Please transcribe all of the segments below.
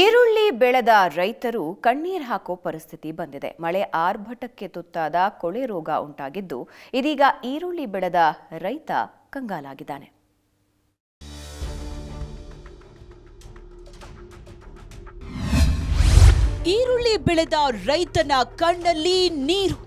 ಈರುಳ್ಳಿ ಬೆಳೆದ ರೈತರು ಕಣ್ಣೀರು ಹಾಕೋ ಪರಿಸ್ಥಿತಿ ಬಂದಿದೆ. ಮಳೆ ಆರ್ಭಟಕ್ಕೆ ತುತ್ತಾದ ಕೊಳೆ ರೋಗ ಉಂಟಾಗಿದ್ದು, ಇದೀಗ ಈರುಳ್ಳಿ ಬೆಳೆದ ರೈತ ಕಂಗಾಲಾಗಿದ್ದಾನೆ. ಈರುಳ್ಳಿ ಬೆಳೆದ ರೈತನ ಕಣ್ಣಲ್ಲಿ ನೀರು.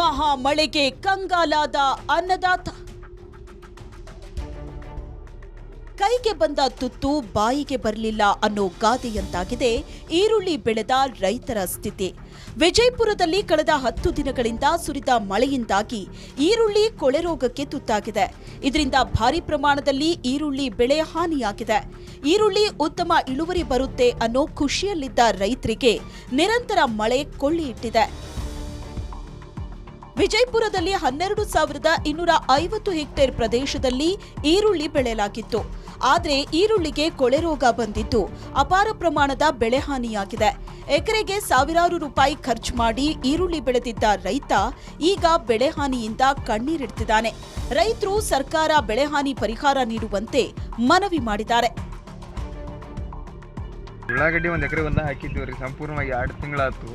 ಮಹಾ ಮಳೆಗೆ ಕಂಗಾಲಾದ ಅನ್ನದಾತ. ಕೈಗೆ ಬಂದ ತುತ್ತು ಬಾಯಿಗೆ ಬರಲಿಲ್ಲ ಅನ್ನೋ ಗಾದೆಯಂತಾಗಿದೆ ಈರುಳ್ಳಿ ಬೆಳೆದ ರೈತರ ಸ್ಥಿತಿ. ವಿಜಯಪುರದಲ್ಲಿ ಕಳೆದ ಹತ್ತು ದಿನಗಳಿಂದ ಸುರಿದ ಮಳೆಯಿಂದಾಗಿ ಈರುಳ್ಳಿ ಕೊಳೆ ರೋಗಕ್ಕೆ ತುತ್ತಾಗಿದೆ. ಇದರಿಂದ ಭಾರಿ ಪ್ರಮಾಣದಲ್ಲಿ ಈರುಳ್ಳಿ ಬೆಳೆ ಹಾನಿಯಾಗಿದೆ. ಈರುಳ್ಳಿ ಉತ್ತಮ ಇಳುವರಿ ಬರುತ್ತೆ ಅನ್ನೋ ಖುಷಿಯಲ್ಲಿದ್ದ ರೈತರಿಗೆ ನಿರಂತರ ಮಳೆ ಕೊಳ್ಳಿ ಇಟ್ಟಿದೆ. ವಿಜಯಪುರದಲ್ಲಿ ಹನ್ನೆರಡು ಸಾವಿರದ ಇನ್ನೂರ ಐವತ್ತು ಹೆಕ್ಟೇರ್ ಪ್ರದೇಶದಲ್ಲಿ ಈರುಳ್ಳಿ ಬೆಳೆಯಲಾಗಿತ್ತು. ಆದರೆ ಈರುಳ್ಳಿಗೆ ಕೊಳೆ ರೋಗ ಬಂದಿದ್ದು ಅಪಾರ ಪ್ರಮಾಣದ ಬೆಳೆ ಹಾನಿಯಾಗಿದೆ. ಎಕರೆಗೆ ಸಾವಿರಾರು ರೂಪಾಯಿ ಖರ್ಚು ಮಾಡಿ ಈರುಳ್ಳಿ ಬೆಳೆದಿದ್ದ ರೈತ ಈಗ ಬೆಳೆ ಹಾನಿಯಿಂದ ಕಣ್ಣೀರಿಡ್ತಿದ್ದಾನೆ. ರೈತರು ಸರ್ಕಾರ ಬೆಳೆ ಹಾನಿ ಪರಿಹಾರ ನೀಡುವಂತೆ ಮನವಿ ಮಾಡಿದ್ದಾರೆ. ಉಳ್ಳಾಗಡ್ಡಿ ಒಂದು ಎಕರೆ ಒಂದ ಹಾಕಿದ್ದೀವಿ ರೀ ಸಂಪೂರ್ಣವಾಗಿ ಎರಡು ತಿಂಗಳಾಯ್ತು.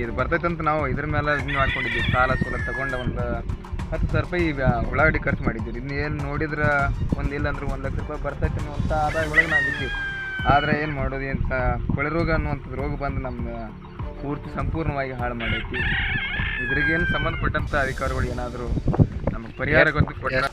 ಇದು ಬರ್ತೈತೆ ಅಂತ ನಾವು ಇದ್ರ ಮೇಲೆ ಇದು ಮಾಡ್ಕೊಂಡಿದ್ವಿ. ಸಾಲ ಸೂಲ ತಗೊಂಡು ಒಂದು ಹತ್ತು ಸಾವಿರ ರೂಪಾಯಿ ಈಗ ಉಳ್ಳಾಗಡ್ಡಿ ಖರ್ಚು ಮಾಡಿದ್ದೀವಿ. ಇನ್ನು ಏನು ನೋಡಿದ್ರೆ ಒಂದು ಇಲ್ಲ ಅಂದ್ರೆ ಒಂದು ಲಕ್ಷ ರೂಪಾಯಿ ಬರ್ತೈತೆ ಅನ್ನುವಂಥ ಆದಾಯ ಒಳಗೆ ನಾವು ಇದ್ದೀವಿ. ಆದರೆ ಏನು ಮಾಡೋದು ಅಂತ ಕೊಳೆ ರೋಗ ಅನ್ನುವಂಥದ್ದು ರೋಗ ಬಂದು ನಮ್ಮ ಪೂರ್ತಿ ಸಂಪೂರ್ಣವಾಗಿ ಹಾಳು ಮಾಡೈತಿ. ಇದ್ರಿಗೇನು ಸಂಬಂಧಪಟ್ಟಂಥ ಅಧಿಕಾರಿಗಳು ಏನಾದರೂ ನಮಗೆ ಪರಿಹಾರ ಗೊತ್ತು ಕೊಟ್ಟರೆ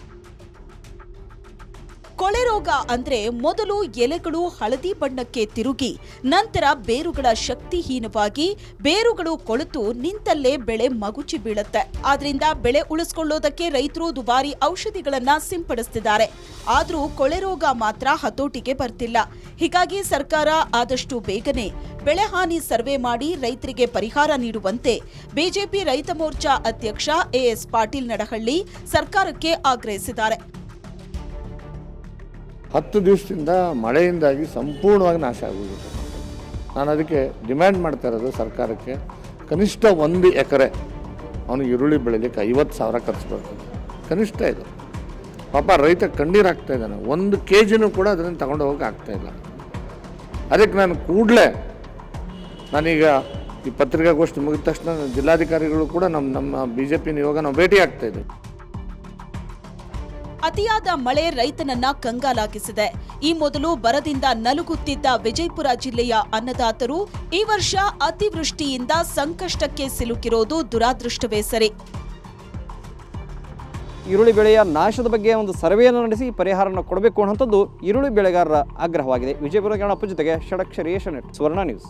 ಕೊಳೆ ರೋಗ ಅಂದ್ರೆ ಮೊದಲು ಎಲೆಗಳು ಹಳದಿ ಬಣ್ಣಕ್ಕೆ ತಿರುಗಿ, ನಂತರ ಬೇರುಗಳ ಶಕ್ತಿಹೀನವಾಗಿ ಬೇರುಗಳು ಕೊಳೆತು ನಿಂತಲ್ಲೇ ಬೆಳೆ ಮಗುಚಿ ಬೀಳುತ್ತೆ. ಆದ್ರಿಂದ ಬೆಳೆ ಉಳಿಸ್ಕೊಳ್ಳೋದಕ್ಕೆ ರೈತರು ದುಬಾರಿ ಔಷಧಿಗಳನ್ನ ಸಿಂಪಡಿಸ್ತಿದ್ದಾರೆ. ಆದ್ರೂ ಕೊಳೆ ರೋಗ ಮಾತ್ರ ಹತೋಟಿಗೆ ಬರ್ತಿಲ್ಲ. ಹೀಗಾಗಿ ಸರ್ಕಾರ ಆದಷ್ಟು ಬೇಗನೆ ಬೆಳೆ ಹಾನಿ ಸರ್ವೆ ಮಾಡಿ ರೈತರಿಗೆ ಪರಿಹಾರ ನೀಡುವಂತೆ ಬಿಜೆಪಿ ರೈತ ಮೋರ್ಚಾ ಅಧ್ಯಕ್ಷ ಎಎಸ್ ಪಾಟೀಲ್ ನಡಹಳ್ಳಿ ಸರ್ಕಾರಕ್ಕೆ ಆಗ್ರಹಿಸಿದ್ದಾರೆ. ಹತ್ತು ದಿವಸದಿಂದ ಮಳೆಯಿಂದಾಗಿ ಸಂಪೂರ್ಣವಾಗಿ ನಾಶ ಆಗೋಗಿದೆ ನಾನು ಅದಕ್ಕೆ ಡಿಮ್ಯಾಂಡ್ ಮಾಡ್ತಾ ಇರೋದು ಸರ್ಕಾರಕ್ಕೆ, ಕನಿಷ್ಠ ಒಂದು ಎಕರೆ ಅವನು ಈರುಳ್ಳಿ ಬೆಳಿಲಿಕ್ಕೆ ಐವತ್ತು ಸಾವಿರ ಖರ್ಚು ಬರ್ತದೆ ಕನಿಷ್ಠ ಇದು. ಪಾಪ ರೈತ ಕಣ್ಣೀರು ಆಗ್ತಾ ಇದ್ದಾನೆ. ಒಂದು ಕೆ ಜಿನೂ ಕೂಡ ಅದನ್ನು ತಗೊಂಡು ಹೋಗಕ್ಕೆ ಆಗ್ತಾ ಇಲ್ಲ. ಅದಕ್ಕೆ ನಾನು ಕೂಡಲೇ ನಾನೀಗ ಈ ಪತ್ರಿಕಾಗೋಷ್ಠಿ ಮುಗಿದ ತಕ್ಷಣ ಜಿಲ್ಲಾಧಿಕಾರಿಗಳು ಕೂಡ ನಮ್ಮ ನಮ್ಮ ಬಿ ಜೆ ಪಿ ನಿಯೋಗ ನಾವು ಭೇಟಿ ಆಗ್ತಾ ಇದ್ದೀವಿ. ಅತಿಯಾದ ಮಳೆ ರೈತನನ್ನ ಕಂಗಾಲಾಗಿಸಿದೆ. ಈ ಮೊದಲು ಬರದಿಂದ ನಲುಗುತ್ತಿದ್ದ ವಿಜಯಪುರ ಜಿಲ್ಲೆಯ ಅನ್ನದಾತರು ಈ ವರ್ಷ ಅತಿವೃಷ್ಟಿಯಿಂದ ಸಂಕಷ್ಟಕ್ಕೆ ಸಿಲುಕಿರೋದು ದುರಾದೃಷ್ಟವೇ ಸರಿ. ಈರುಳ್ಳಿ ಬೆಳೆಯ ನಾಶದ ಬಗ್ಗೆ ಒಂದು ಸರ್ವೆಯನ್ನು ನಡೆಸಿ ಪರಿಹಾರವನ್ನು ಕೊಡಬೇಕು ಅನ್ನುವಂಥದ್ದು ಈರುಳ್ಳಿ ಬೆಳೆಗಾರರ ಆಗ್ರಹವಾಗಿದೆ. ವಿಜಯಪುರ ಗಣಪ ಜೊತೆಗೆ ಷಡಕ್ಷರಿ ಸುವರ್ಣ ನ್ಯೂಸ್.